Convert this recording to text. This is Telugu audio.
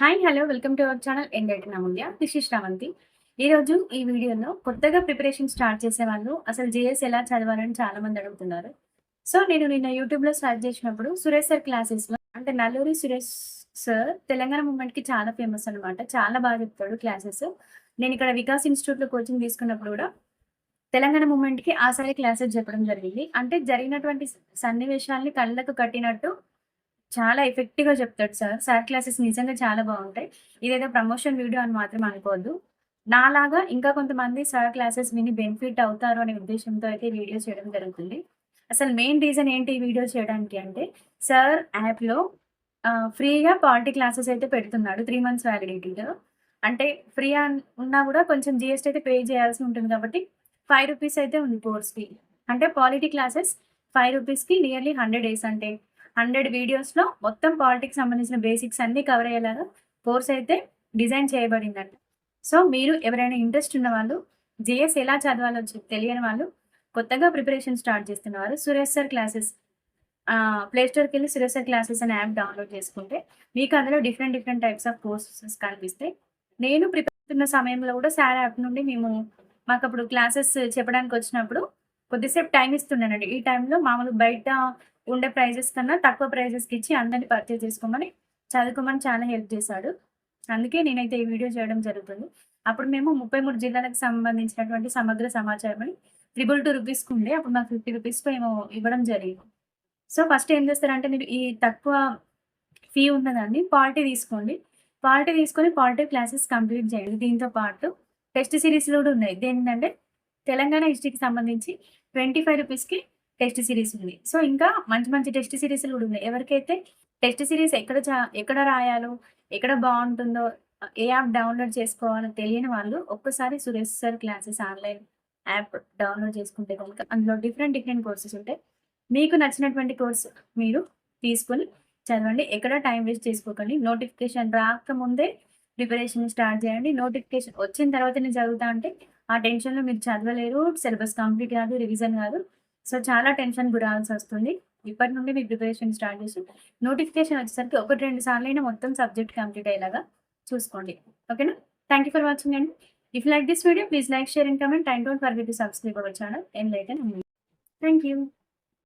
Hi hello welcome to our channel ఎండైట్ నమూల్య దిస్ ఇస్ శ్రవంతి ఈరోజు ఈ వీడియోలో కొత్తగా ప్రిపరేషన్ స్టార్ట్ చేసే వాళ్ళు అసలు జేఎస్ ఎలా చదవాలని చాలా మంది అడుగుతున్నారు. సో నేను నిన్న యూట్యూబ్లో స్టార్ట్ చేసినప్పుడు సురేష్ సార్ క్లాసెస్లో అంటే నల్లూరి సురేష్ సార్ తెలంగాణ మూమెంట్కి చాలా ఫేమస్ అనమాట చాలా బాగా చెప్తాడు క్లాసెస్ నేను ఇక్కడ వికాస్ ఇన్స్టిట్యూట్లో కోచింగ్ తీసుకున్నప్పుడు కూడా తెలంగాణ మూమెంట్కి ఆ క్లాసెస్ చెప్పడం జరిగింది. అంటే జరిగినటువంటి సన్నివేశాల్ని కళ్ళకు కట్టినట్టు చాలా ఎఫెక్టివ్‌గా చెప్తాడు సార్. సార్ క్లాసెస్ నిజంగా చాలా బాగుంటాయి. ఇదేదో ప్రమోషన్ వీడియో అని మాత్రం అనుకోవద్దు. నాలాగా ఇంకా కొంతమంది సార్ క్లాసెస్ విని బెనిఫిట్ అవుతారు అనే ఉద్దేశంతో అయితే వీడియో చేయడం జరుగుతుంది. అసలు మెయిన్ రీజన్ ఏంటి ఈ వీడియో చేయడానికి అంటే, సార్ యాప్‌లో ఫ్రీగా పాలిటీ క్లాసెస్ అయితే పెడుతున్నాడు. త్రీ మంత్స్ వ్యాలిడిటీలో. అంటే ఫ్రీ ఉన్నా కూడా కొంచెం జిఎస్టీ అయితే పే చేయాల్సి ఉంటుంది కాబట్టి, ఫైవ్ రూపీస్ అయితే ఉంది కోర్స్‌కి. అంటే పాలిటీ క్లాసెస్ ఫైవ్ రూపీస్కి నియర్లీ 100 డేస్ అంటే హండ్రెడ్ వీడియోస్లో మొత్తం పాలిటిక్స్ సంబంధించిన బేసిక్స్ అన్నీ కవర్ అయ్యేలాగా కోర్స్ అయితే డిజైన్ చేయబడిందంట. సో మీరు ఎవరైనా ఇంట్రెస్ట్ ఉన్న వాళ్ళు జేఎస్ ఎలా చదవాలో తెలియని వాళ్ళు కొత్తగా ప్రిపరేషన్ స్టార్ట్ చేస్తున్నవారు సురేష్ సార్ క్లాసెస్ ప్లేస్టోర్కి వెళ్ళి సురేష్ సార్ క్లాసెస్ అనే యాప్ డౌన్లోడ్ చేసుకుంటే మీకు అందులో different different types of courses కనిపిస్తాయి. నేను ప్రిపేర్ అవుతున్న సమయంలో కూడా సార్ యాప్ నుండి మేము మాకు అప్పుడు క్లాసెస్ చెప్పడానికి వచ్చినప్పుడు కొద్దిసేపు టైం ఇస్తున్నానండి ఈ టైంలో మామూలు బయట ఉండే ప్రైజెస్ కన్నా తక్కువ ప్రైజెస్కి ఇచ్చి అందరినీ పర్చేస్ చేసుకోమని చదువుకోమని చాలా హెల్ప్ చేశాడు. అందుకే నేనైతే ఈ వీడియో చేయడం జరుగుతుంది. అప్పుడు మేము ముప్పై మూడు జిల్లాలకు సంబంధించినటువంటి సమగ్ర సమాచారం అని త్రిబుల్ టూ రూపీస్కి ఉండే అప్పుడు మాకు ఫిఫ్టీ రూపీస్కి మేము ఇవ్వడం జరిగింది. సో ఫస్ట్ ఏం చేస్తారంటే మీరు ఈ తక్కువ ఫీ ఉన్నదాన్ని పాలిటీ తీసుకోండి. పాలిటీ తీసుకొని పాలిటీ క్లాసెస్ కంప్లీట్ చేయండి. దీంతో పాటు టెస్ట్ సిరీస్ కూడా ఉన్నాయి. దేనిందంటే తెలంగాణ హిస్టరీకి సంబంధించి ట్వంటీ ఫైవ్ రూపీస్కి టెస్ట్ సిరీస్ ఉంది. సో ఇంకా మంచి మంచి టెస్ట్ సిరీస్లు కూడా ఉన్నాయి. ఎవరికైతే టెస్ట్ సిరీస్ ఎక్కడ ఎక్కడ రాయాలో ఎక్కడ బాగుంటుందో ఏ యాప్ డౌన్లోడ్ చేసుకోవాలో తెలియని వాళ్ళు ఒక్కసారి Suresh sir classes online app download చేసుకుంటే కనుక అందులో డిఫరెంట్ డిఫరెంట్ కోర్సెస్ ఉంటాయి. మీకు నచ్చినటువంటి కోర్స్ మీరు తీసుకొని చదవండి. ఎక్కడ టైం వేస్ట్ చేసుకోకండి. నోటిఫికేషన్ రాకముందే ప్రిపరేషన్ స్టార్ట్ చేయండి. నోటిఫికేషన్ వచ్చిన తర్వాత నేను చదువుతా అంటే ఆ టెన్షన్లో మీరు చదవలేరు. సిలబస్ కంప్లీట్ కాదు. రివిజన్ కాదు. సో చాలా టెన్షన్ గురాల్సి వస్తుంది. ఇప్పటి నుండి మీ ప్రిపరేషన్ స్టార్ట్ చేసి నోటిఫికేషన్ వచ్చేసరికి ఒకటి రెండు సార్లు అయినా మొత్తం సబ్జెక్ట్ కంప్లీట్ అయ్యేలాగా చూసుకోండి. ఓకేనా? థ్యాంక్ యూ ఫర్ వాచింగ్ అండి if like this video please like share and comment and don't forget to subscribe our channel and like and thank you